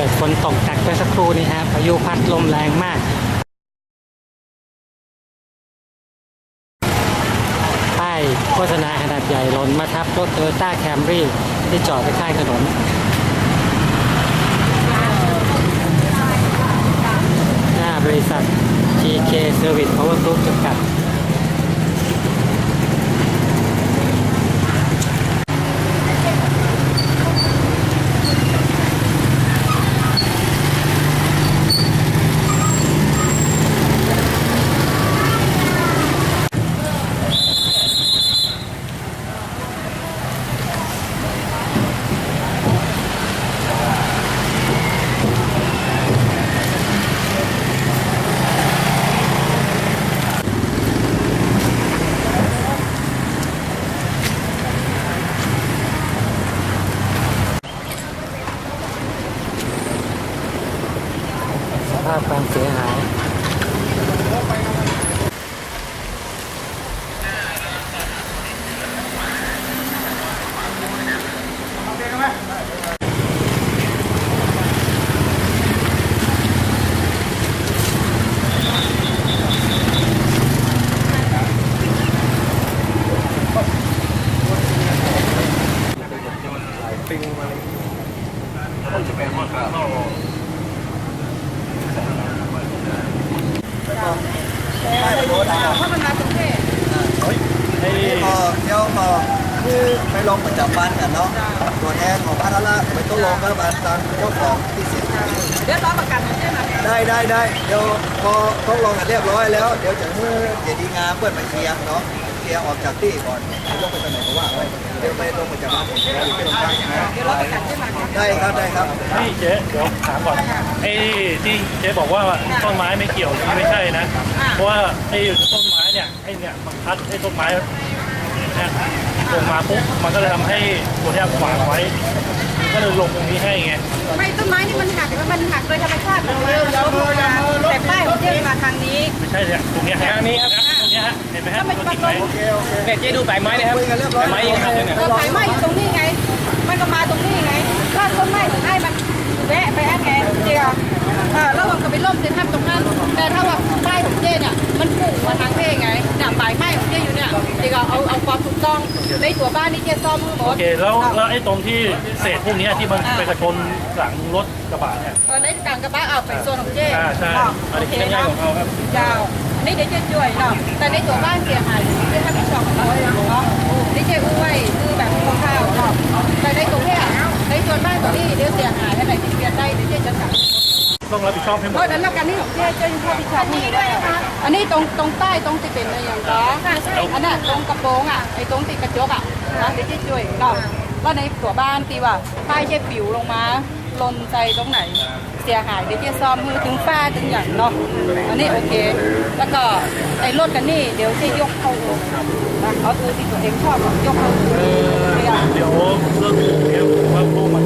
เกิดฝนตกหนักไปสักครู่นี้ฮะพายุพัดลมแรงมากป้ายโฆษณาขนาดใหญ่หล่นมาทับรถโตโยต้าแคมรี่ที่จอดไปข้างถนนหน้าบริษัท TK Service Power Group จำกัด ภาพความเสียหาย พอเที่ยวพอคือไปลงประจำวันกันเนาะตัวแทนของบ้านละละไปต้องลงก็มาตามเจ้าของที่เสียหายเรียบร้อยประกันใช่ไหมได้ได้ได้เดี๋ยวพอต้องลงกันเรียบร้อยแล้ว เดี๋ยวจะเมื่อเจดีย์งามเปิดไปเคลียร์เนาะเคลียร์ออกจากที่ก่อนไม่ต้องไปตรงไหนก็ว่าไปเดี๋ยวไปลงประจำวันผมจะอยู่ที่โรงพักนะเดี๋ยวเราประกันใช่ไหม ได้ครับได้ครับนี่เจ๊เดี๋ยวถามก่อนไอ้ที่เจ๊บอกว่าต้นไม้ไม่เกี่ยวนี่ไม่ใช่นะ เพราะว่าไอ้ต้นไม้เนี่ยไอ้เนี่ยมันพัดไอ้ต้นไม้เนี่ยลงมาปุ๊บมันก็เลยทำให้ตัวที่ขวางไว้ ก็เลยลงตรงนี้ให้ไงไม่ต้นไม้นี่มันหักมันหักโดยธรรมชาติมันมาลบลงมาแต่ป้ายของเจ๊มาทางนี้ไม่ใช่เนี่ยตรงเนี้ยฮะนี่ฮะตรงเนี้ยฮะเห็นไหมฮะถ้ามันตัวมันจริงไหมลงโอเคโอเคเนี่ยเจ๊ดูสายไม้นะครับคุยกันเรียบร้อยไม้ยังหักเลยเนี่ยเราไฟไหม้อยู่ตรงนี้ไง มันก็มาตรงนี้ไงถ้า ต้นไม้ถึงให้มันแวะไปอันไงเจียเออแล้วมันก็ไปล่มเซ็นทรัลตรงนั้นแต่ถ้าว่าป้ายของเจ๊เนี่ยมันพุ่งมาทางเท่ไงเนี่ยป้ายไม้ของเจ๊อยู่เนี่ยเจ๊ก็เอาเอาความถูกต้องในตัวบ้านนี่เจ๊ซ่อมหมโอดเคแล้วแล้วไอ้ตรงที่เศษพวกเนี้ยที่มันไปกระชนหลังรถกระบะเนี่ยเออในกลางกระบะเอาไปโซนของเจ๊อ่าใช่อ๋ออันโอนี้เคคือง่ายเนาะของเขาครับยาวอันนี้เดี๋ยวจะช่วยเนาะแต่ในตัวบ้านเสียหายเรื่องถ้าพี่ชอบของเราเนาะนี่เจ๊อุ้ยคือ ต้องรับผิดชอบให้หมเพดราะฉะนั้นแล้วกันนี่ของเจ๊เจ๊ยังพอพิจารณาด้วยนะคะอันนี้ตรงตรงใต้ตรงติดเป็นอะไรอย่างก็อันนั้นตรงกระโปรงอะไอ้ตรงติดกระจกอะนะเดี๋ยวเจ๊ช่วยเนาะแล้วในตัวบ้านตีว่าป้ายเจ๊ปิวลงมาหล่นใจตรงไหน เสียหายเดี๋ยวเจ๊ซ่อมมือถึงฝ้าถึงอย่างเนาะอันนี้โอเค แล้วก็ไอ้รถกันนี่เดี๋ยวเจ๊ยกเข้าอู่นะเอาตัวที่ตัวเองชอบอะยกเข้าอู่เลยอะเดี๋ยวเรื่องเดี๋ยวว่าพวกมัน